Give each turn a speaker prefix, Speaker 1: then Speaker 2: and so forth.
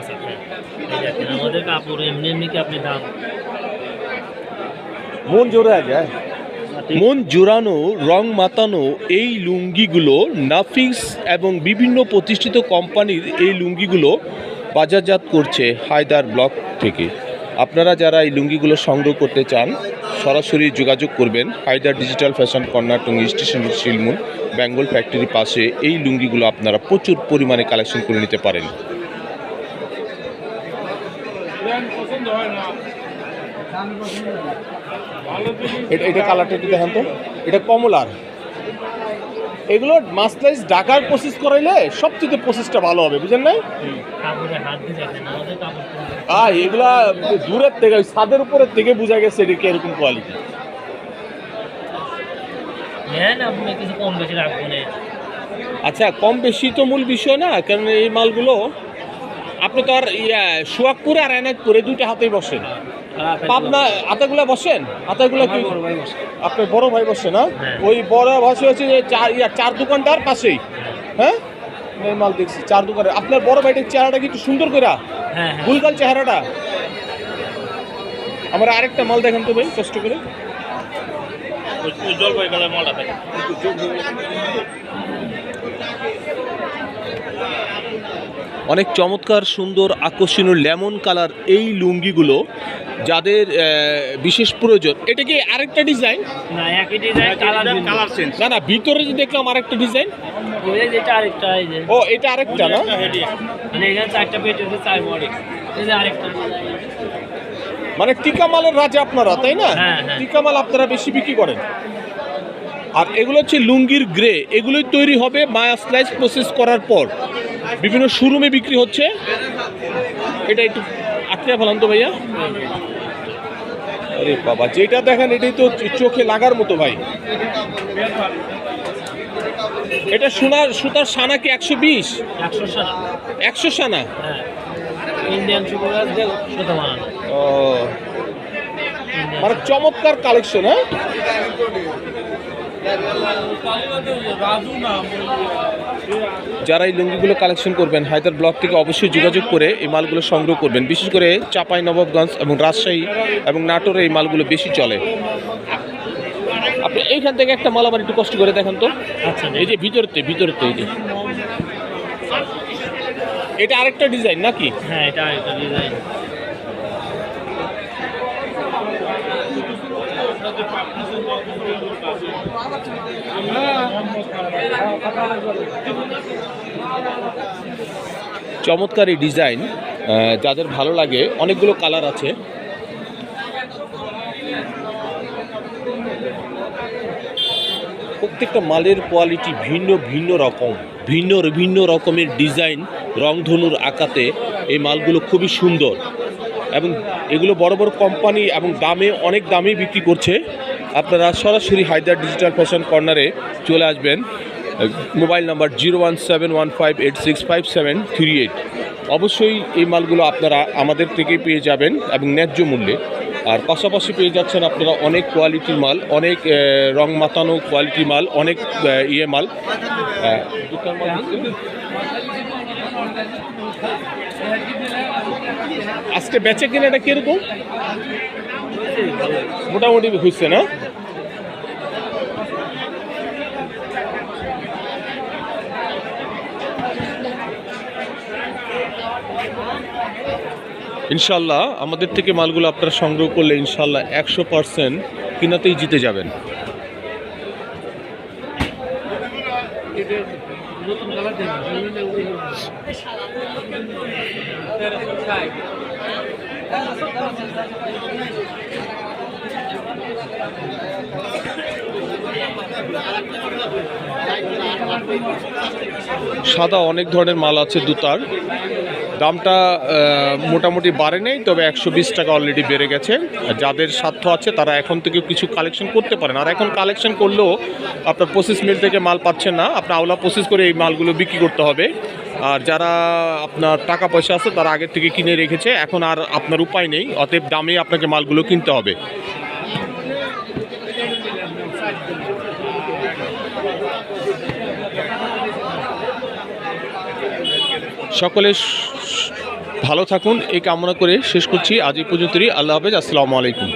Speaker 1: আছে এই দেখেন আমাদের কাপড় এমনি এমনি কি আপনি দাম
Speaker 2: মন জোড়া যায় মন জোড়ানো রং মাতানো এই লুঙ্গিগুলো নাফিস এবং বিভিন্ন প্রতিষ্ঠিত কোম্পানির এই লুঙ্গিগুলো বাজারজাত করছে হায়দার ব্লক থেকে। আপনারা যারা এই লুঙ্গিগুলো সংগ্রহ করতে চান সরাসরি যোগাযোগ করবেন Haider digital fashion corner Tongi station Shilmun Bengal ফ্যাক্টরির পাশে। এই লুঙ্গিগুলো আপনারা প্রচুর পরিমাণে কালেকশন করে নিতে পারেন। এটা এটা কালারটা একটু দেখেন তো। এটা কমলার। এগুলো মাসলাইজ ঢাকার প্রসেস করাইলে সবচেয়ে প্রসেসটা ভালো হবে বুঝেন নাই? আ এগুলা দূরের থেকে ওই ছাদের উপরের থেকে বোঝা গেছে এটা কি এরকম কোয়ালিটি আচ্ছা কম বেশি তো মূল বিষয় না কারণ এই মালগুলো আপনি তো আর ইয়া সোয়াগপুরে আর এনায়তপুরে দুইটা হাতেই বসেন। পাবনা আতাগুলা বসেন? আতাগুলা কি? আপনার বড় ভাই বসে না?
Speaker 1: হ্যাঁ।
Speaker 2: ওই বড় বসে হচ্ছে যে চার ইয়া চার দোকানটার পাশেই। হ্যাঁ? মাল দেখছি চার দোকানে আপনার বড় ভাইটার চেহারাটা কি একটু সুন্দর করে
Speaker 1: হ্যাঁ হ্যাঁ।
Speaker 2: গুলগাল চেহারাটা? আমার আরেকটা মাল দেখেন তো ভাই কষ্ট করে।
Speaker 1: গলায় মালটা দেখেন।
Speaker 2: অনেক চমৎকার সুন্দর আকর্ষণীয় লেমন কালার এই লুঙ্গিগুলো যাদের বিশেষ প্রয়োজন। এটা কি আরেকটা ডিজাইন?
Speaker 1: না একই ডিজাইন কালার কালার চেঞ্জ।
Speaker 2: না না ভিতরে যে দেখলাম আরেকটা ডিজাইন।
Speaker 1: যেটা আরেকটা এই যে।
Speaker 2: ও এটা আরেকটা না?
Speaker 1: মানে এখানে চারটা পেট হচ্ছে চার মডেল এই যে আরেকটা।
Speaker 2: মানে টিকা মালের রাজা আপনারা তাই না?
Speaker 1: হ্যাঁ, হ্যাঁ।
Speaker 2: আপনারা বেশি বিক্রি করেন। আর এগুলো হচ্ছে লুঙ্গির গ্রে। এগুলোই তৈরি হবে মায়া স্লাইস প্রসেস করার পর। বিভিন্ন শোরুমে বিক্রি হচ্ছে। এটা একটু আটকে ফেলান তো ভাইয়া। আরে বাবা যেটা দেখেন এটাই তো চোখে লাগার মতো ভাই। এটা সোনার সুতার সানা কি একশো বিশ?
Speaker 1: একশো
Speaker 2: সানা।
Speaker 1: হ্যাঁ। ইন্ডিয়ান সুপার বানানো
Speaker 2: ও। মানে চমৎকার কালেকশন হ্যাঁ? যারা এই লুঙ্গিগুলো কালেকশন করবেন হায়দার ব্লক থেকে অবশ্যই যোগাযোগ করে এই মালগুলো সংগ্রহ করবেন। বিশেষ করে চাপাই নবাবগঞ্জ এবং রাজশাহী এবং নাটোরে এই মালগুলো বেশি চলে। আপনি এইখান থেকে একটা মাল আমার একটু কষ্ট করে দেখেন তো।
Speaker 1: আচ্ছা।
Speaker 2: এই যে ভিতরতে ভিতরতে এই যে। এটা আরেকটা ডিজাইন নাকি?
Speaker 1: হ্যাঁ এটা আরেকটা ডিজাইন
Speaker 2: চমৎকার এই ডিজাইন যাদের ভালো লাগে, অনেকগুলো কালার আছে। প্রত্যেকটা মালের কোয়ালিটি ভিন্ন ভিন্ন রকম, ভিন্ন ভিন্ন রকমের ডিজাইন রংধনুর আঁকাতে এই মালগুলো খুবই সুন্দর। এবং এগুলো বড় বড় কোম্পানি এবং দামে, অনেক দামে বিক্রি করছে। আপনারা সরাসরি হায়দার ডিজিটাল ফ্যাশন কর্নারে চলে আসবেন। Mobile number zero one seven one five eight six five seven three eight. অবশ্যই এই মালগুলো আপনারা আমাদের থেকেই পেয়ে যাবেন এবং ন্যায্য মূল্যে। আর পাশাপাশি পেয়ে যাচ্ছেন আপনারা অনেক কোয়ালিটির মাল, অনেক রং মাতানো কোয়ালিটি মাল, অনেক ইয়ে মাল? আজকে বেচে কেনাটা কীরকম? মোটামুটি হচ্ছে না? ইনশাল্লাহ, আমাদের থেকে মালগুলো আপনারা সংগ্রহ করলে ইনশাল্লাহ একশো পার্সেন্ট কিনাতেই জিতে যাবেন। সাদা অনেক ধরনের মাল আছে দুতার। দামটা মোটামুটি বাড়ে নেই, তবে একশো বিশ টাকা অলরেডি বেড়ে গেছে। যাদের সাধ্য আছে, তারা এখন থেকে কিছু কালেকশন করতে পারেন। আর এখন কালেকশন করলেও আপনার পঁচিশ মিল থেকে মাল পাচ্ছেন না। আপনার আওলা প্রসেস করে এই মালগুলো বিক্রি করতে হবে। আর যারা আপনার টাকা পয়সা আছে, তারা আগের থেকে কিনে রেখেছে। এখন আর আপনার উপায় নেই। অতএব দামে আপনাকে মালগুলো কিনতে হবে। সকলে ভালো থাকুন। এই কামনা করে শেষ করছি। আজ এই পর্যন্তই। আল্লাহ হাফেজ। আসসালামু আলাইকুম।